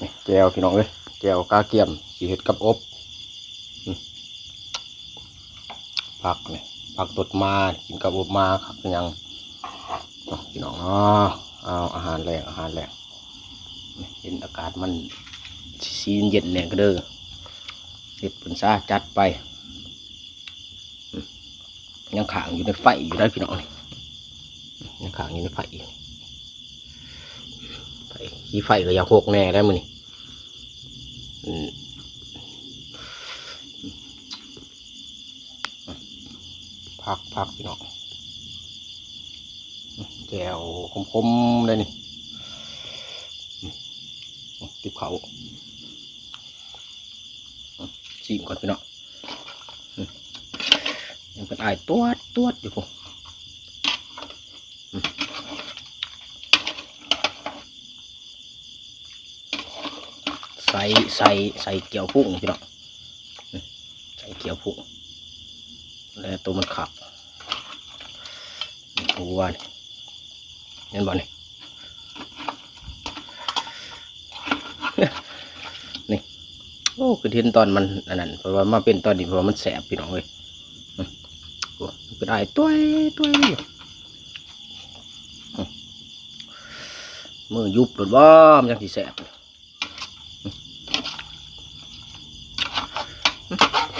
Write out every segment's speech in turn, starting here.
นี่แจวพี่น้องเอ้ยแจวกาเกียมสีเห็ดกับอบผักเนี่ยผักตดมากินกับอบมาครับเป็นยังพี่น้องเนาะเอาอาหารแรงอาหารแรงเห็นอากาศมันสีเย็นเนี่ยก็เด้อเห็ดผลซาจัดไปยังขางอยู่ในไฟอยู่ได้พี่น้องนี่ยังขางอยู่ในไฟอยู่ ขี้ไฟก็อยากโคกแน่ได้มือนี่พักพักพี่น้องแจวคมๆเลยนี่ติบเขาชิมก่อนพี่น้องยังเป็นไอตัวตัวอยู่พว ส่ใส่ใส่เกี๊ยวพุ่งพี่น้องใส่เกี๊ยวพุ่งแล้วตัวมันขับตัววนี่เห็นบ่นี่นี่โอ้คือเห็นตอนมันอันนั้นเพราะว่ามาเป็นตอนนี้เพราะว่ามันแสบพี่น้องเลยโอ้เป็นไอ้ตัวตัวอยู่อืมมือยุบหลุดว่ามันยังสิแสบ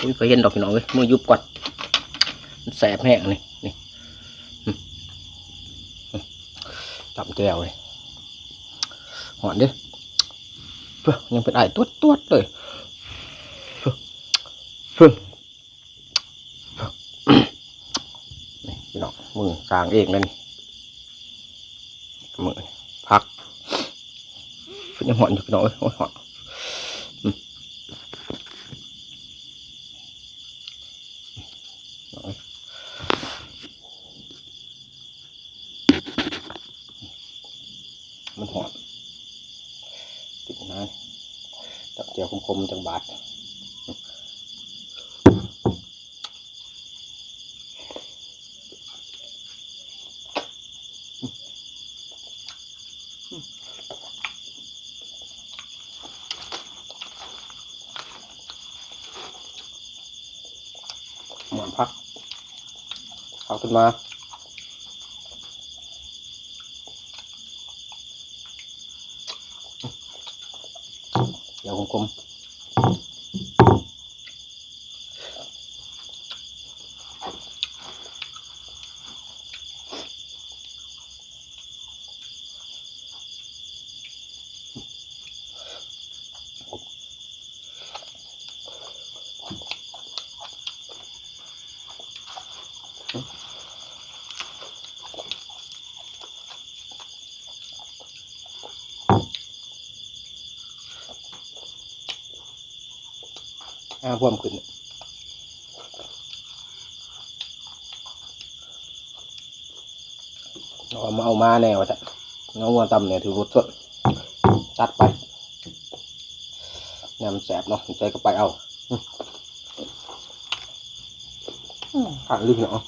อุ้ยเคยเห็นดอกพี่น้องเลยมือยุบก่อนมันแสบแห้งนี่นี่อืมอืมจับแก้วเลยหอนเด้เพื่อยังเป็นไอ้ตัวตัวดเลยเพื่อเพื่อนี่พี่น้องมือสร้างเองเลยนี่มือพักเพิ่นยังหอนอยู่พี่น้องเอ้ยโอ้ยหอน มันหอนติดนะจับเจียวคมๆจังบาดหมอนพัก เอาขึ้นมาเดี๋ยวคม อ่าพ่วมขึ้นเอามาเอามาแนวจ้ะเงาวัวตำเนี่ยถือรสสดจัดไปเนี่ยมันแสบเนาะใจก็ไปเอาอืมอืมขาดลืมเนาะ